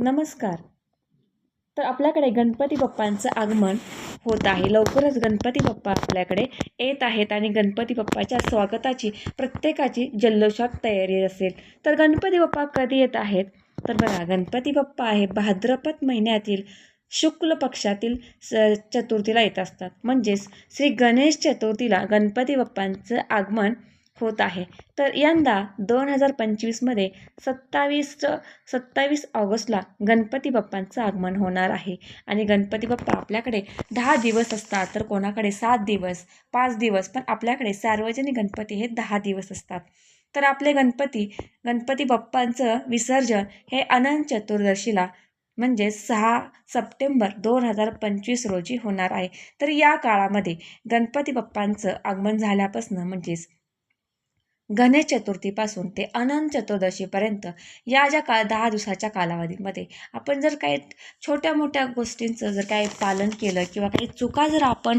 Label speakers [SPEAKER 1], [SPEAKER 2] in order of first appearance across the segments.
[SPEAKER 1] नमस्कार. तर आपल्याकडे गणपती बाप्पांचं आगमन होत आहे. लवकरच गणपती बाप्पा आपल्याकडे येत आहेत आणि गणपती बाप्पाच्या स्वागताची प्रत्येकाची जल्लोषात तयारी असेल. तर गणपती बाप्पा कधी येत आहेत? तर बघा गणपती बाप्पा आहे भाद्रपद महिन्यातील शुक्ल पक्षातील स चतुर्थीला येत असतात. म्हणजेच श्री गणेश चतुर्थीला गणपती बाप्पांचं आगमन होत आहे. तर यंदा दोन हजार पंचवीसमध्ये सत्तावीस सत्तावीस ऑगस्टला गणपती बाप्पांचं आगमन होणार आहे. आणि गणपती बाप्पा आपल्याकडे दहा दिवस असतात तर कोणाकडे सात दिवस पाच दिवस पण आपल्याकडे सार्वजनिक गणपती हे दहा दिवस असतात. तर आपले गणपती गणपती बाप्पांचं विसर्जन हे अनंत चतुर्दशीला म्हणजे सहा सप्टेंबर दोन हजार पंचवीस रोजी होणार आहे. तर या काळामध्ये गणपती बाप्पांचं आगमन झाल्यापासून म्हणजेच गणेश चतुर्थीपासून ते अनंत चतुर्दशीपर्यंत या ज्या का दहा दिवसाच्या कालावधीमध्ये आपण जर काही छोट्या मोठ्या गोष्टींचं जर काही पालन केलं किंवा काही चुका जर आपण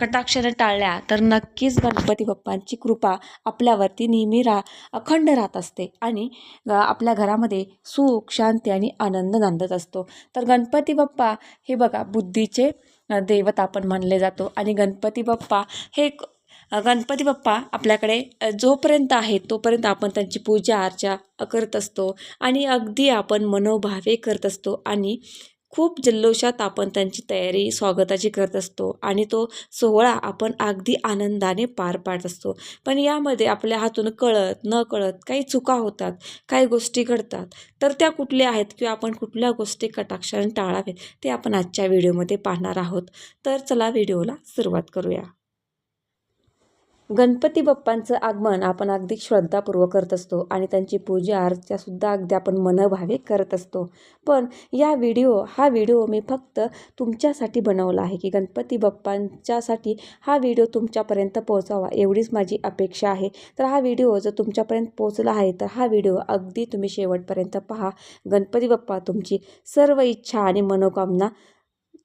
[SPEAKER 1] कटाक्षाने टाळल्या तर नक्कीच गणपती बाप्पांची कृपा आपल्यावरती नेहमी रा अखंड राहत असते आणि आपल्या घरामध्ये सुख शांती आणि आनंद नांदत असतो. तर गणपती बाप्पा हे बघा बुद्धीचे दैवत आपण मानले जातो आणि गणपती बाप्पा हे गणपती बाप्पा आपल्याकडे जोपर्यंत आहे तोपर्यंत आपण त्यांची पूजा अर्चा करत असतो. आणि अगदी आपण मनोभावे करत असतो आणि खूप जल्लोषात आपण त्यांची तयारी स्वागताची करत असतो. आणि तो सोहळा आपण अगदी आनंदाने पार पाडत असतो. पण यामध्ये आपल्या हातून कळत न कळत काही चुका होतात काही गोष्टी घडतात. तर त्या कुठल्या आहेत किंवा आपण कुठल्या गोष्टी कटाक्षाने टाळावेत ते आपण आजच्या व्हिडिओमध्ये पाहणार आहोत. तर चला व्हिडिओला सुरुवात करूया. गणपती बाप्पांचं आगमन आपण अगदी श्रद्धापूर्वक करत असतो आणि त्यांची पूजा अर्चासुद्धा अगदी आपण मनभावे करत असतो. पण या व्हिडिओ हा व्हिडिओ मी फक्त तुमच्यासाठी बनवला आहे की गणपती बाप्पांच्यासाठी हा व्हिडिओ तुमच्यापर्यंत पोहोचावा एवढीच माझी अपेक्षा आहे. तर हा व्हिडिओ जर तुमच्यापर्यंत पोहोचला आहे तर हा व्हिडिओ अगदी तुम्ही शेवटपर्यंत पहा. गणपती बाप्पा तुमची सर्व इच्छा आणि मनोकामना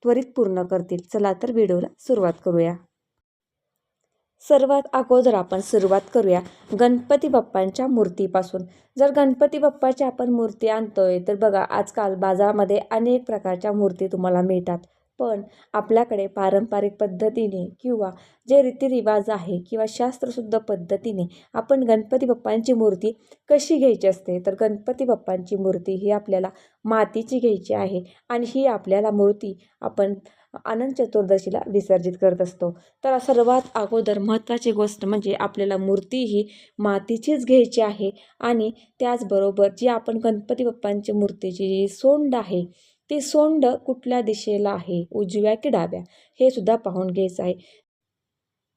[SPEAKER 1] त्वरित पूर्ण करतील. चला तर व्हिडिओला सुरुवात करूया. सर्वात अगोदर आपण सुरुवात करूया गणपती बाप्पांच्या मूर्तीपासून. जर गणपती बाप्पाची आपण मूर्ती आणतोय तर बघा आजकाल बाजारामध्ये अनेक प्रकारच्या मूर्ती तुम्हाला मिळतात. पण आपल्याकडे पारंपरिक पद्धतीने किंवा जे रीतिरिवाज आहे किंवा शास्त्रशुद्ध पद्धतीने आपण गणपती बाप्पांची मूर्ती कशी घ्यायची असते तर गणपती बाप्पांची मूर्ती ही आपल्याला मातीची घ्यायची आहे आणि ही आपल्याला मूर्ती आपण अनंत चतुर्दशीला विसर्जित करत असतो. तर सर्वात अगोदर महत्त्वाची गोष्ट म्हणजे आपल्याला मूर्ती ही मातीचीच घ्यायची आहे आणि त्याचबरोबर जी आपण गणपती बाप्पांची मूर्तीची जी सोंड आहे ती सोंड कुठल्या दिशेला आहे? उजव्या की डाव्या? हे सुद्धा पाहून घ्यायचं आहे.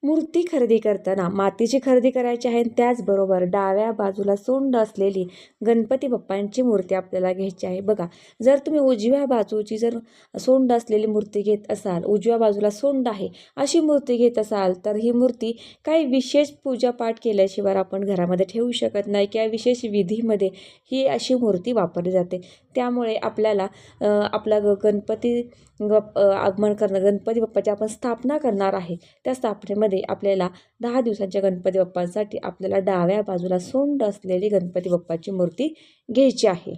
[SPEAKER 1] मूर्ती खरेदी करताना मातीची खरेदी करायची आहे त्याचबरोबर डाव्या बाजूला सोंड असलेली गणपती बाप्पांची मूर्ती आपल्याला घ्यायची आहे. बघा जर तुम्ही उजव्या बाजूची जर सोंड असलेली मूर्ती घेत असाल उजव्या बाजूला सोंड आहे अशी मूर्ती घेत असाल तर ही मूर्ती काही विशेष पूजापाठ केल्याशिवाय आपण घरामध्ये ठेवू शकत नाही किंवा विशेष विधीमध्ये ही अशी मूर्ती वापरली जाते. त्यामुळे आपल्याला आपला ग गणपती आगमन करणं गणपती बाप्पाची आपण स्थापना करणार आहे. त्या स्थापनेमध्ये आपल्याला दहा दिवसांच्या गणपती बाप्पांसाठी आपल्याला डाव्या बाजूला सोंड असलेली गणपती बाप्पाची मूर्ती घ्यायची आहे.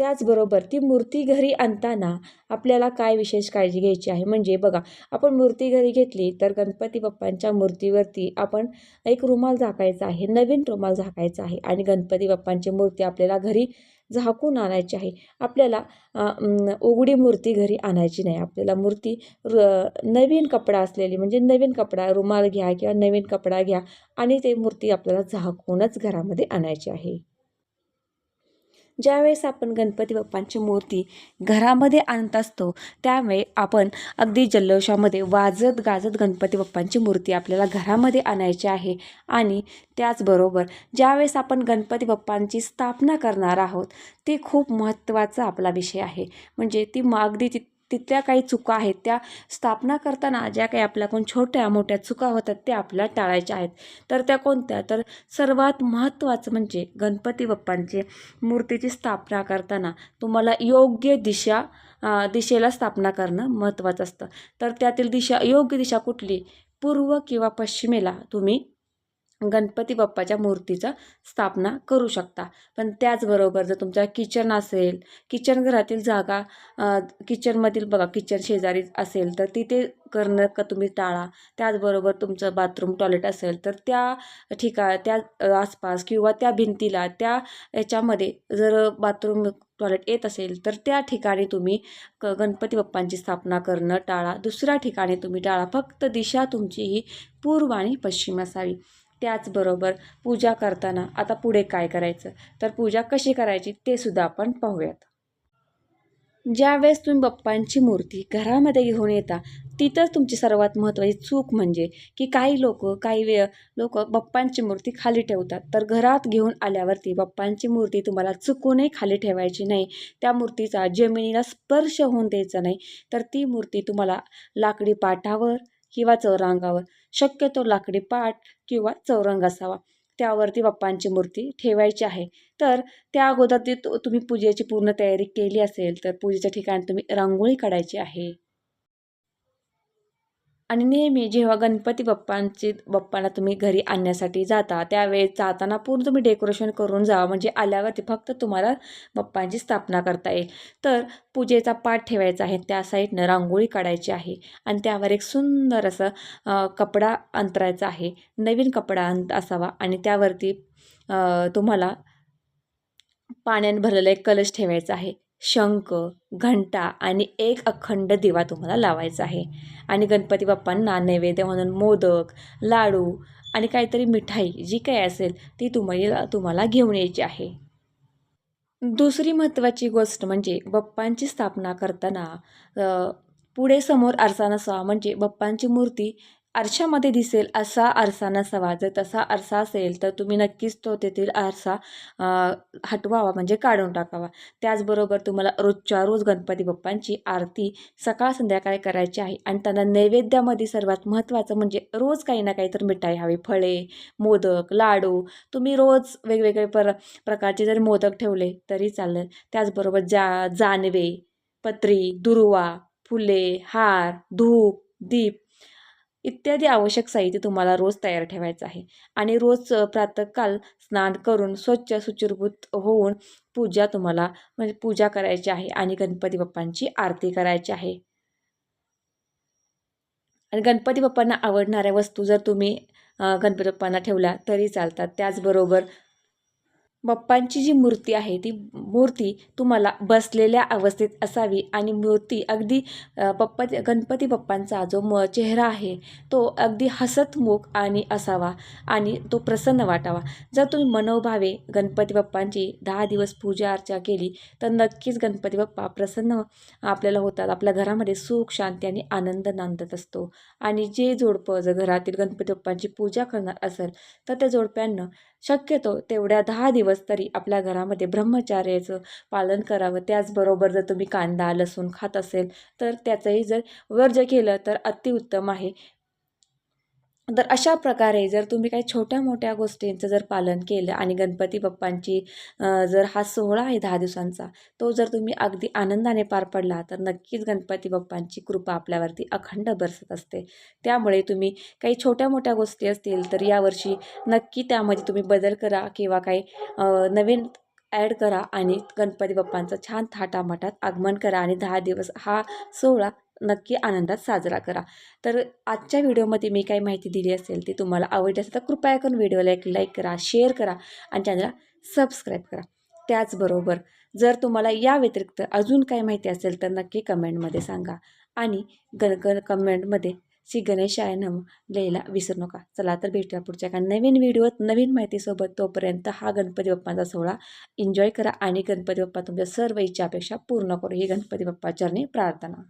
[SPEAKER 1] त्याचबरोबर ती मूर्ती घरी आणताना आपल्याला काय विशेष काळजी घ्यायची आहे? म्हणजे बघा आपण मूर्ती घरी घेतली तर गणपती बाप्पांच्या मूर्तीवरती आपण एक रुमाल झाकायचा आहे नवीन रुमाल झाकायचा आहे आणि गणपती बाप्पांची मूर्ती आपल्याला घरी झाकून आणायची आहे. आपल्याला उघडी मूर्ती घरी आणायची नाही. आपल्याला मूर्ती नवीन कपडा असलेली म्हणजे नवीन कपडा रुमाल घ्या किंवा नवीन कपडा घ्या आणि ते मूर्ती आपल्याला झाकूनच घरामध्ये आणायची आहे. ज्यावेळेस आपण गणपती बाप्पांची मूर्ती घरामध्ये आणत असतो त्यावेळी आपण अगदी जल्लोषामध्ये वाजत गाजत गणपती बाप्पांची मूर्ती आपल्याला घरामध्ये आणायची आहे. आणि त्याचबरोबर ज्यावेळेस आपण गणपती बाप्पांची स्थापना करणार आहोत ते खूप महत्त्वाचा आपला विषय आहे. म्हणजे ती अगदी ती तिथल्या काही चुका आहेत त्या स्थापना करताना ज्या काही आपल्याकडून छोट्या मोठ्या चुका होतात त्या आपल्याला टाळायच्या आहेत. तर त्या कोणत्या? तर सर्वात महत्त्वाचं म्हणजे गणपती बाप्पांचे मूर्तीची स्थापना करताना तुम्हाला योग्य दिशा दिशेला स्थापना करणं महत्त्वाचं असतं. तर त्यातील दिशा योग्य दिशा कुठली? पूर्व किंवा पश्चिमेला तुम्ही गणपती बाप्पाच्या मूर्तीचा स्थापना करू शकता. पण त्याचबरोबर जर तुमचा किचन असेल किचन घरातील जागा किचनमधील बघा किचन शेजारी असेल तर तिथे करणं का तुम्ही टाळा. त्याचबरोबर तुमचं बाथरूम टॉयलेट असेल तर त्या ठिका त्या आसपास किंवा त्या भिंतीला त्या याच्यामध्ये जर बाथरूम टॉयलेट येत असेल तर त्या ठिकाणी तुम्ही क गणपती बाप्पांची स्थापना करणं टाळा. दुसऱ्या ठिकाणी तुम्ही टाळा. फक्त दिशा तुमची ही पूर्व आणि पश्चिम असावी. त्याचबरोबर पूजा करताना आता पुढे काय करायचं? तर पूजा कशी करायची ते सुद्धा आपण पाहूयात. ज्यावेळेस तुम्ही बाप्पांची मूर्ती घरामध्ये घेऊन येता तिथंच तुमची सर्वात महत्त्वाची चूक म्हणजे की काही लोक काही वेळ लोक बाप्पांची मूर्ती खाली ठेवतात. तर घरात घेऊन आल्यावरती बाप्पांची मूर्ती तुम्हाला चुकूनही खाली ठेवायची नाही. त्या मूर्तीचा जमिनीला स्पर्श होऊन द्यायचा नाही. तर ती मूर्ती तुम्हाला लाकडी पाटावर किंवा चौरंगावर. शक्यतो लाकडी पाट किंवा चौरंग असावा. त्यावरती बाप्पांची मूर्ती ठेवायची आहे. तर त्या अगोदर ती तुम्ही पूजेची पूर्ण तयारी केली असेल तर पूजेच्या ठिकाणी तुम्ही रांगोळी काढायची आहे. आणि नेहमी जेव्हा गणपती बाप्पांची बाप्पांना तुम्ही घरी आणण्यासाठी जाता त्यावेळेस जाताना पूर्ण तुम्ही डेकोरेशन करून जावा. म्हणजे आल्यावरती फक्त तुम्हाला बाप्पांची स्थापना करता येईल. तर पूजेचा पाठ ठेवायचा आहे. त्या साईडनं रांगोळी काढायची आहे. आणि त्यावर एक सुंदर असं कपडा अंतरायचा आहे. नवीन कपडा अंत असावा. आणि त्यावरती तुम्हाला पाण्याने भरलेला एक कलश ठेवायचा आहे. शंख घंटा आणि एक अखंड दिवा तुम्हाला लावायचा आहे. आणि गणपती बाप्पांना नैवेद्य म्हणून मोदक लाडू आणि काहीतरी मिठाई जी काही असेल ती तुम्हाला तुम्हाला घेऊन यायची आहे. दुसरी महत्त्वाची गोष्ट म्हणजे बाप्पांची स्थापना करताना पुढे समोर आरसा नसावा म्हणजे बाप्पांची मूर्ती आरशामध्ये दिसेल असा आरसा नसावा जर तसा आरसा असेल तर तुम्ही नक्कीच तो तेथील आरसा हटवावा म्हणजे काढून टाकावा. त्याचबरोबर तुम्हाला रोजच्या रोज गणपती बाप्पांची आरती सकाळ संध्याकाळी करायची आहे आणि त्यांना नैवेद्यामध्ये सर्वात महत्त्वाचं म्हणजे रोज काही ना काही तर मिठाई हवी. फळे मोदक लाडू तुम्ही रोज वेगवेगळे पर प्रकारचे जरी मोदक ठेवले तरी चालेल. त्याचबरोबर जा जानवे पत्री दुर्वा फुले हार धूप दीप इत्यादी आवश्यक साहित्य तुम्हाला रोज तयार ठेवायचं आहे. आणि रोज प्रातःकाल स्नान करून स्वच्छ सुचिरभूत होऊन पूजा तुम्हाला म्हणजे पूजा करायची आहे आणि गणपती बाप्पांची आरती करायची आहे. आणि गणपती बाप्पांना आवडणाऱ्या वस्तू जर तुम्ही गणपती बाप्पांना ठेवल्या तरी चालतात. त्याचबरोबर बाप्पांची जी मूर्ती आहे ती मूर्ती तुम्हाला बसलेल्या अवस्थेत असावी आणि मूर्ती अगदी बाप्पा गणपती बाप्पांचा जो म चेहरा आहे तो अगदी हसतमुख आणि असावा आणि तो प्रसन्न वाटावा. जर तुम्ही मनोभावे गणपती बाप्पांची दहा दिवस पूजा अर्चा केली तर नक्कीच गणपती बाप्पा प्रसन्न आपल्याला होतात. आपल्या घरामध्ये सुख शांती आणि आनंद नांदत असतो. आणि जे जोडपं जर घरातील गणपती बाप्पांची पूजा करणार असेल तर त्या जोडप्यांना शक्यतो तेवढ्या दहा दिवस तरी आपल्या घरामध्ये ब्रह्मचार्याचं पालन करावं. त्याचबरोबर जर तुम्ही कांदा लसूण खात असेल तर त्याचंही जर वर्ज केलं तर अतिउत्तम आहे. तर अशा प्रकारे जर तुम्ही काही छोट्या मोठ्या गोष्टींचं जर पालन केलं आणि गणपती बाप्पांची जर हा सोहळा आहे दहा दिवसांचा तो जर तुम्ही अगदी आनंदाने पार पडला तर नक्कीच गणपती बाप्पांची कृपा आपल्यावरती अखंड बरसत असते. त्यामुळे तुम्ही काही छोट्या मोठ्या गोष्टी असतील तर यावर्षी नक्की त्यामध्ये तुम्ही बदल करा किंवा काही नवीन ॲड करा आणि गणपती बाप्पांचं छान थाटामाटात आगमन करा आणि दहा दिवस हा सोहळा नक्की आनंदात साजरा करा. तर आजच्या व्हिडिओमध्ये मी काही माहिती दिली असेल ती तुम्हाला आवडली असेल तर कृपया करून व्हिडिओला एक लाईक करा शेअर करा आणि चॅनलला सबस्क्राईब करा. त्याचबरोबर जर तुम्हाला या व्यतिरिक्त अजून काही माहिती असेल तर नक्की कमेंटमध्ये सांगा आणि गण गण कमेंटमध्ये श्री गणेशाय नम लिहायला विसरू नका. चला तर भेटूया पुढच्या एका नवीन व्हिडिओत नवीन माहितीसोबत. तोपर्यंत हा गणपती बाप्पाचा सोहळा एन्जॉय करा आणि गणपती बाप्पा तुमच्या सर्व इच्छा अपेक्षा पूर्ण करू. ही गणपती बाप्पा चरणी प्रार्थना.